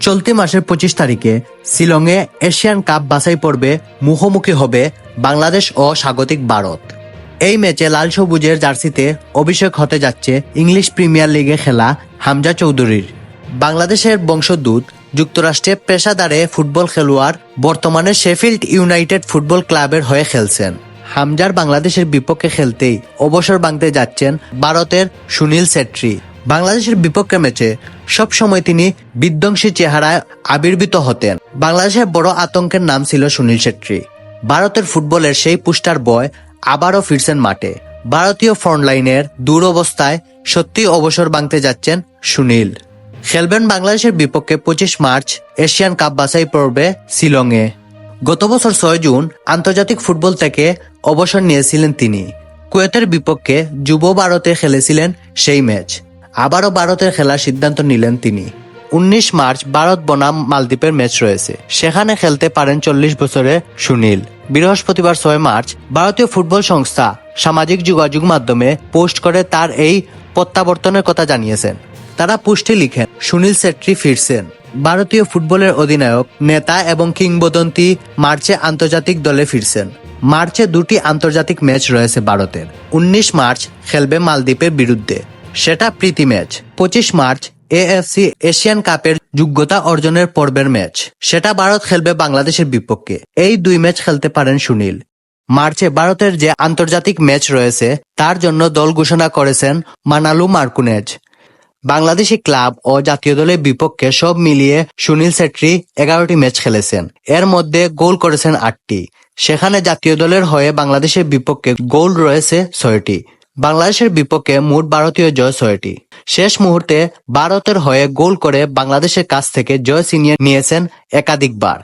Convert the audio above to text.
চলতি মাসের পঁচিশ তারিখে শিলংয়ে এশিয়ান কাপ বাছাই পর্বে মুখোমুখি হবে বাংলাদেশ ও স্বাগতিক ভারত। এই ম্যাচে লাল সবুজের জার্সিতে অভিষেক হতে যাচ্ছে ইংলিশ প্রিমিয়ার লিগে খেলা হামজা চৌধুরীর। বাংলাদেশের বংশোদ্ভূত, যুক্তরাষ্ট্রে পেশাদারে ফুটবল খেলোয়াড়, বর্তমানে শেফিল্ড ইউনাইটেড ফুটবল ক্লাবের হয়ে খেলছেন। হামজার বাংলাদেশের বিপক্ষে খেলতেই অবসর ভাঙতে যাচ্ছেন ভারতের সুনীল ছেত্রী। বাংলাদেশের বিপক্ষে ম্যাচে সবসময় তিনি বিধ্বংসী চেহারায় আবির্ভূত হতেন। বাংলাদেশের বড় আতঙ্কের নাম ছিল সুনীল ছেত্রী। ভারতের ফুটবলের সেই পুস্টার বয় আবারও ফিরছেন মাঠে। ভারতীয় ফ্রন্টলাইনের দুরবস্থায় সত্যি অবসর ভাঙতে যাচ্ছেন সুনীল। খেলবেন বাংলাদেশের বিপক্ষে পঁচিশ মার্চ এশিয়ান কাপ বাছাই পর্বে শিলংয়ে। গত বছর ছয় জুন আন্তর্জাতিক ফুটবল থেকে অবসর নিয়েছিলেন তিনি। কুয়েতের বিপক্ষে যুব ভারতে খেলেছিলেন সেই ম্যাচ। আবারও ভারতের খেলার সিদ্ধান্ত নিলেন তিনি। উনিশ মার্চ ভারত বনাম মালদ্বীপের ম্যাচ রয়েছে। সেখানে খেলতে পারেন চল্লিশ বছরে সুনীল। বৃহস্পতিবার ছয় মার্চ ভারতীয় ফুটবল সংস্থা সামাজিক যোগাযোগ মাধ্যমে পোস্ট করে তার এই প্রত্যাবর্তনের কথা জানিয়েছেন। তারা পুষ্টি লিখেন, সুনীল ছেত্রী ফিরছেন। ভারতীয় ফুটবলের অধিনায়ক, নেতা এবং কিংবদন্তি মার্চে আন্তর্জাতিক দলে ফিরছেন। মার্চে দুটি আন্তর্জাতিক ম্যাচ রয়েছে ভারতের। উনিশ মার্চ খেলবে মালদ্বীপের বিরুদ্ধে। সেটা প্রীতি ম্যাচ। পঁচিশ মার্চ এএফসি এশিয়ান কাপের যোগ্যতা অর্জনের পর্বের ম্যাচ। সেটা ভারত খেলবে বাংলাদেশের বিপক্ষে। এই দুই ম্যাচ খেলতে পারেন সুনীল। মার্চে ভারতের যে আন্তর্জাতিক ম্যাচ রয়েছে, তার জন্য দল ঘোষণা করেছেন মানালু মার্কুনেজ। বাংলাদেশি ক্লাব ও জাতীয় দলের বিপক্ষে সব মিলিয়ে সুনীল ছেত্রী এগারোটি ম্যাচ খেলেছেন। এর মধ্যে গোল করেছেন আটটি। সেখানে জাতীয় দলের হয়ে বাংলাদেশের বিপক্ষে গোল রয়েছে ছয়টি। বাংলাদেশের বিপক্ষে মোট ভারতীয় জয় ছয়টি। শেষ মুহূর্তে ভারতের হয়ে গোল করে বাংলাদেশের কাছ থেকে জয় ছিনিয়ে নিয়েছেন একাধিকবার।